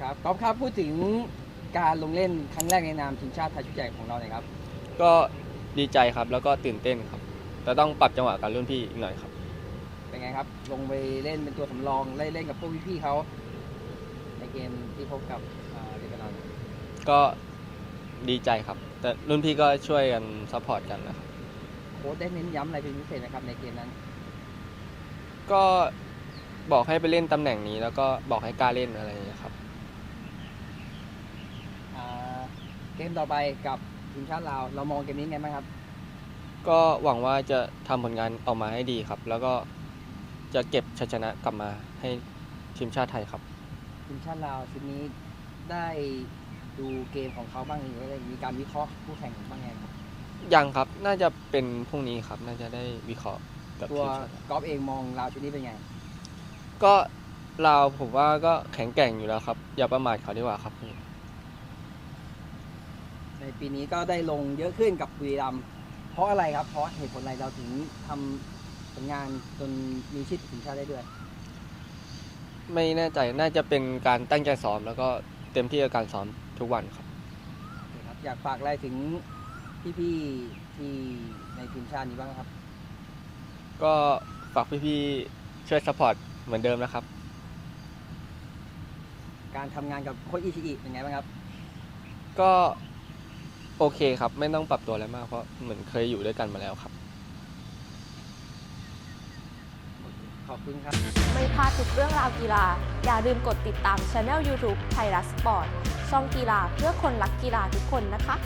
ครับก๊อฟครับพูดถึงการลงเล่นครั้งแรกในนามทีมชาติไทยชุดใหญ่ของเราหน่อยครับ ก็ดีใจครับแล้วก็ตื่นเต้นครับ แต่ต้องปรับจังหวะกับรุ่นพี่อีกหน่อยครับ เป็นไงครับ ลงไปเล่นเป็นตัวสำรองไล่เล่นกับพวกพี่ๆเขาในเกมที่พบกับอ่าเลบานอนก็ดีใจครับ แต่รุ่นพี่ก็ช่วยกันซัพพอร์ตกันนะครับโค้ชได้เน้นย้ำอะไรเป็นพิเศษนะครับในเกมนั้น ก็บอกให้ไปเล่นตำแหน่งนี้ แล้วก็บอกให้กล้าเล่นอะไรอย่างเงี้ยครับ อ่าเกมต่อไปกับทีมชาติลาว เรามองเกมนี้ไงบ้างครับ ก็หวังว่าจะทำผลงานออกมาให้ดีครับ แล้วก็จะเก็บชัยชนะกลับมาให้ทีมชาติไทยครับ ทีมชาติลาวชุดนี้ได้ดูเกมของเขาบ้างหรือว่ามีการวิเคราะห์คู่แข่งบ้างไงครับยังครับน่าจะเป็นพรุ่งนี้ครับ น่าจะได้วิเคราะห์กับตัวทีมชาติกอล์ฟเองมองลาวชุดนี้เป็นไง ก็เราวผมว่าก็แข็งแกร่งอยู่แล้วครับ อย่าประมาทเขาดีกว่าครับ ในปีนี้ก็ได้ลงเยอะขึ้นกับบุรีรัมย์เพราะอะไรครับ เพราะเหตุผลอะไรเราถึงทำผลงานจนมีชื่อติดทีมชาติได้ด้วย ไม่แน่ใจน่าจะเป็นการตั้งใจซ้อมแล้วก็เต็มที่กับการซ้อมทุกวันครับครับอยากฝากอะไรถึงพี่ๆที่ในทีมชาตินี้บ้างครับ ก็ฝากพี่ๆช่วยซัพพอร์ตเหมือนเดิมนะครับ การทำงานกับโค้ชอิชิอิเป็นไงบ้างครับ ก็ โอเคครับ ไม่ต้องปรับตัวอะไรมากเพราะเหมือนเคยอยู่ด้วยกันมาแล้วครับ ขอบคุณครับ ไม่พลาดทุกเรื่องราวกีฬา อย่าลืมกดติดตามช anel YouTube ไทยรัฐสปอร์ตช่องกีฬาเพื่อคนรักกีฬาทุกคนนะคะ